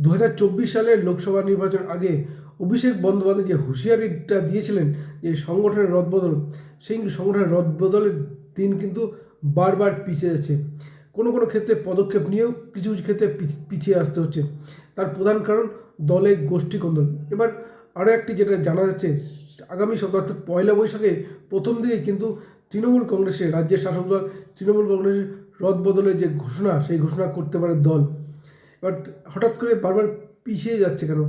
দু হাজার চব্বিশ সালের লোকসভা নির্বাচন আগে অভিষেক বন্দ্যোপাধ্যায় যে হুঁশিয়ারিটা দিয়েছিলেন যে সংগঠনের রদবদল, সেই সংগঠনের রদবদলের দিন কিন্তু বারবার পিছিয়ে যাচ্ছে। কোনো কোনো ক্ষেত্রে পদক্ষেপ নিয়েও কিছু কিছু ক্ষেত্রে পিছ- পিছিয়ে আসতে হচ্ছে। তার প্রধান কারণ, দলে গোষ্ঠী কন্দল। এবার আরও একটি যেটা জানা যাচ্ছে, আগামী সপ্তাহ অর্থাৎ পয়লা বৈশাখে প্রথম দিকেই কিন্তু তৃণমূল কংগ্রেসের রাজ্যের শাসক দল, তৃণমূল কংগ্রেসের রদবদলের যে ঘোষণা, সেই ঘোষণা করতে পারে দল। বাট হঠাৎ করে বারবার পিছিয়ে যাচ্ছে কেন?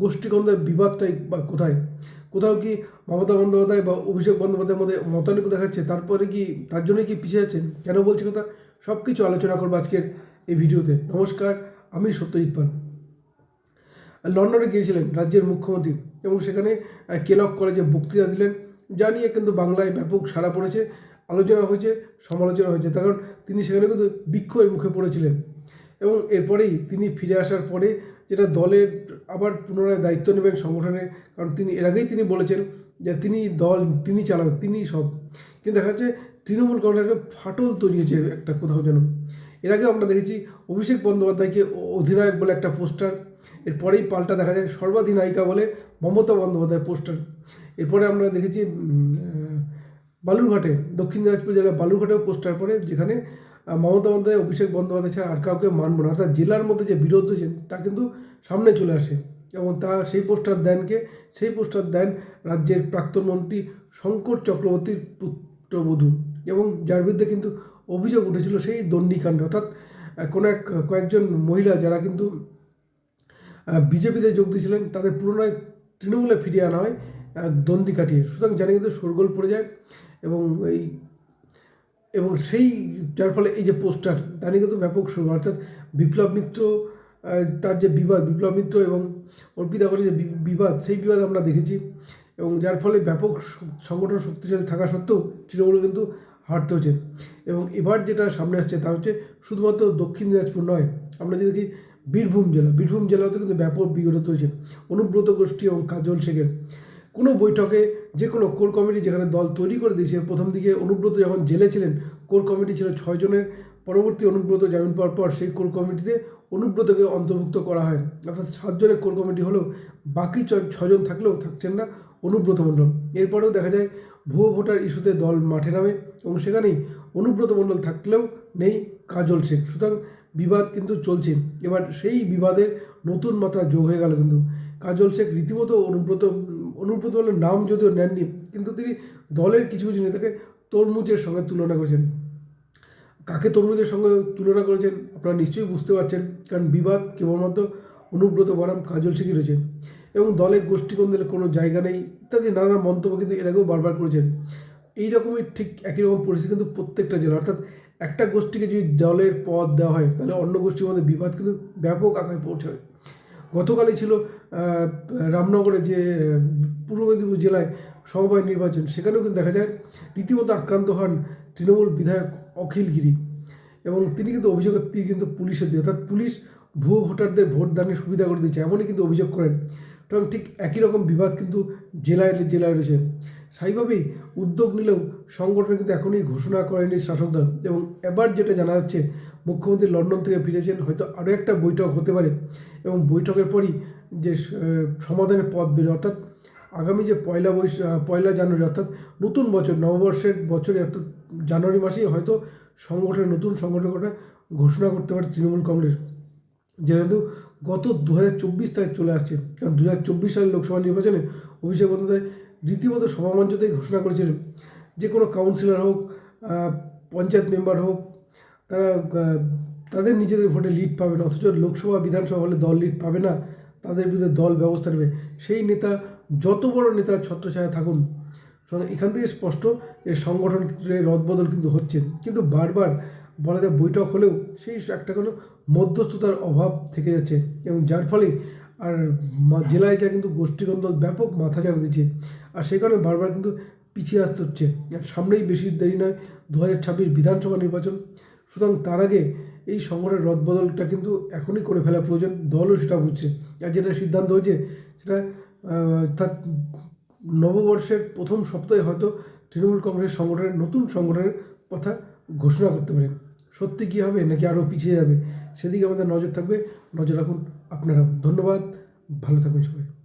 গোষ্ঠীকন্দের বিবাদটাই বা কোথায়? কোথাও কি মমতা বন্দ্যোপাধ্যায় বা অভিষেক বন্দ্যোপাধ্যায়ের মধ্যে মতানৈক্য দেখাচ্ছে? তারপরে কি, তার জন্যই কি পিছিয়ে যাচ্ছেন? কেন বলছি কথা? সব কিছু আলোচনা করব আজকের এই ভিডিওতে। নমস্কার, আমি সত্যজিৎ পাল। লন্ডনে গিয়েছিলেন রাজ্যের মুখ্যমন্ত্রী এবং সেখানে কেলক কলেজে বক্তৃতা দিলেন। যা নিয়ে কিন্তু বাংলায় ব্যাপক সাড়া পড়েছে, আলোচনা হয়েছে, সমালোচনা হয়েছে। কারণ তিনি সেখানে কিন্তু বিক্ষোভের মুখে পড়েছিলেন। এবং এরপরেই তিনি ফিরে আসার পরে যেটা দলের আবার পুনরায় দায়িত্ব নেবেন সংগঠনের কারণ তিনি, এর আগেই তিনি বলেছেন যে তিনি দল, তিনি চালাবেন, তিনি সব। কিন্তু দেখা যাচ্ছে তৃণমূল কংগ্রেসের ফাটল তৈরি হয়েছে একটা কোথাও যেন। এর আগে আমরা দেখেছি অভিষেক বন্দ্যোপাধ্যায়কে অধিনায়ক বলে একটা পোস্টার, এরপরেই পাল্টা দেখা যায় সর্বাধিনায়িকা বলে মমতা বন্দ্যোপাধ্যায় পোস্টার। এরপরে আমরা দেখেছি বালুরঘাটে, দক্ষিণ দিনাজপুর জেলার বালুরঘাটেও পোস্টার পড়ে, যেখানে মমতা বন্দ্যোপাধ্যায়, অভিষেক বন্দ্যোপাধ্যায় ছাড়া আর কাউকে মানব না। অর্থাৎ জেলার মধ্যে যে বিরোধ হয়েছে তা কিন্তু সামনে চলে আসে। এবং তা সেই পোস্টার দেনকে, সেই পোস্টার দেন রাজ্যের প্রাক্তন মন্ত্রী শঙ্কর চক্রবর্তীর পুত্রবধূ। এবং যার বিরুদ্ধে কিন্তু অভিযোগ উঠেছিল সেই দণ্ডিকাণ্ড। অর্থাৎ কোনো এক, কয়েকজন মহিলা যারা কিন্তু বিজেপিতে যোগ দিয়েছিলেন, তাদের পুনরায় তৃণমূলে ফিরিয়ে আনা হয় দণ্ডি কাটিয়ে সুতরাং জানি কিন্তু শোরগোল পড়ে যায় এবং এই এবং সেই, যার ফলে এই যে পোস্টার, তা নিয়ে কিন্তু ব্যাপক শুরু অর্থাৎ বিপ্লব মিত্র তার যে বিবাদ, বিপ্লব মিত্র এবং অর্পিতা ঘোষের যে বিবাদ, সেই বিবাদ আমরা দেখেছি এবং যার ফলে ব্যাপক সংগঠন শক্তিশালী থাকা সত্ত্বেও তৃণমূল কিন্তু হারতে হচ্ছে। এবং এবার যেটা সামনে আসছে তা হচ্ছে শুধুমাত্র দক্ষিণ দিনাজপুর নয়, আমরা যদি দেখি বীরভূম জেলা, বীরভূম জেলাতেও কিন্তু ব্যাপক বিগত হয়েছে। অনুব্রত গোষ্ঠী এবং কাজল শেখের। কোনো বৈঠকে যে কোনো কোর কমিটি যেখানে দল তৈরি করে দিয়েছে, প্রথম দিকে অনুব্রত যখন জেলে ছিলেন, কোর কমিটি ছিল ছয়জনের পরবর্তী অনুব্রত জামিন পাওয়ার পর সেই কোর কমিটিতে অনুব্রতকে অন্তর্ভুক্ত করা হয়। অর্থাৎ সাতজনের কোর কমিটি হলেও বাকি ছজন থাকলেও থাকছেন না অনুব্রত মণ্ডল। এরপরেও দেখা যায়, ভুয়ো ভোটার ইস্যুতে দল মাঠে নামে এবং সেখানেই অনুব্রত মণ্ডল থাকলেও নেই কাজল শেখ। সুতরাং বিবাদ কিন্তু চলছে। এবার সেই বিবাদের নতুন মাত্রা যোগ হয়ে গেল কিন্তু। কাজল শেখ রীতিমতো অনুব্রত অনুব্রত মণ্ডলের নাম যদিও নেননি, কিন্তু তিনি দলের কিছু কিছু নেতাকে তরমুজের সঙ্গে তুলনা করেছেন। কাকে তরমুজের সঙ্গে তুলনা করেছেন আপনারা নিশ্চয়ই বুঝতে পারছেন, কারণ বিবাদ কেবলমাত্র অনুব্রত বরাম কাজল শেখই রয়েছে এবং দলের গোষ্ঠীকন্দলের কোনো জায়গা নেই, ইত্যাদি নানা মন্তব্য কিন্তু এর আগেও বারবার করেছেন। এই রকমই ঠিক একই রকম পরিস্থিতি কিন্তু প্রত্যেকটা জেলা অর্থাৎ একটা গোষ্ঠীকে যদি দলের পদ দেওয়া হয়, তাহলে অন্য গোষ্ঠীর মধ্যে বিবাদ কিন্তু ব্যাপক আকারে পৌঁছায় গতকালই ছিল রামনগরে যে পূর্ব মেদিনীপুর জেলায় সমবায় নির্বাচন, সেখানেও কিন্তু দেখা যায় রীতিমতো আক্রান্ত হন তৃণমূল বিধায়ক অখিল গিরি। এবং তিনি কিন্তু অভিযোগের তিনি কিন্তু পুলিশের দিয়ে, অর্থাৎ পুলিশ ভুয়ো ভোটারদের ভোট দানের সুবিধা করে দিচ্ছে এমনই কিন্তু অভিযোগ করেন। সুতরাং ঠিক একই রকম বিবাদ কিন্তু জেলায় জেলায় রয়েছে। স্বাভাবিকভাবেই উদ্যোগ নিলেও সংগঠন কিন্তু এখনই ঘোষণা করেনি শাসক দল। এবং এবার যেটা জানা যাচ্ছে, মুখ্যমন্ত্রী লন্ডন থেকে ফিরেছেন, হয়তো আরও একটা বৈঠক হতে পারে। এবং বৈঠকের পরই যে সমাধানের পথ বেরো অর্থাৎ আগামী যে পয়লা বৈশ আহ, পয়লা জানুয়ারি অর্থাৎ নতুন বছর নববর্ষের বছরে অর্থাৎ জানুয়ারি মাসেই হয়তো সংগঠনের নতুন সংগঠন করার ঘোষণা করতে পারে তৃণমূল কংগ্রেস। যেহেতু গত দু হাজার চব্বিশ তারিখ চলে আসছে কারণ দু হাজার চব্বিশ সালের লোকসভা নির্বাচনে অভিষেক বন্দ্যোপাধ্যায় রীতিমতো সভামঞ্চতেই ঘোষণা করেছিলেন যে কোনো কাউন্সিলর হোক পঞ্চায়েত মেম্বার হোক তারা তাদের নিজেদের ভোটে লিড পাবে না অথচ লোকসভা বিধানসভা হলে দল লিড পাবে না। তাদের বিরুদ্ধে দল ব্যবস্থা নেবে। সেই নেতা, যত বড় নেতা ছত্রছায়া থাকুন এখান থেকে স্পষ্ট যে সংগঠনের রদবদল কিন্তু হচ্ছে। কিন্তু বারবার বলা যায় বৈঠক হলেও সেই একটা কোনো মধ্যস্থতার অভাব থেকে যাচ্ছে এবং যার ফলে আর জেলায় যা কিন্তু গোষ্ঠীকন্দল ব্যাপক মাথা চাড়া দিচ্ছে আর সেই কারণে বারবার কিন্তু পিছিয়ে আসতে হচ্ছে। সামনেই বেশি দেরি নয়, দু হাজার ছাব্বিশ বিধানসভা নির্বাচন। সুতরাং তার আগে এই সংগঠনের রদবদলটা কিন্তু এখনই করে ফেলা প্রয়োজন, দলও সেটা বুঝছে। আর যেটা সিদ্ধান্ত হয়েছে, সেটা তার নববর্ষের প্রথম সপ্তাহে হয়তো তৃণমূল কংগ্রেস সংগঠনের নতুন সংগঠনের কথা ঘোষণা করতে পারে। সত্যি কী হবে নাকি আরও পিছিয়ে যাবে? সেদিকে আমাদের নজর থাকবে। নজর রাখুন আপনারা ধন্যবাদ। ভালো থাকবেন সবাই।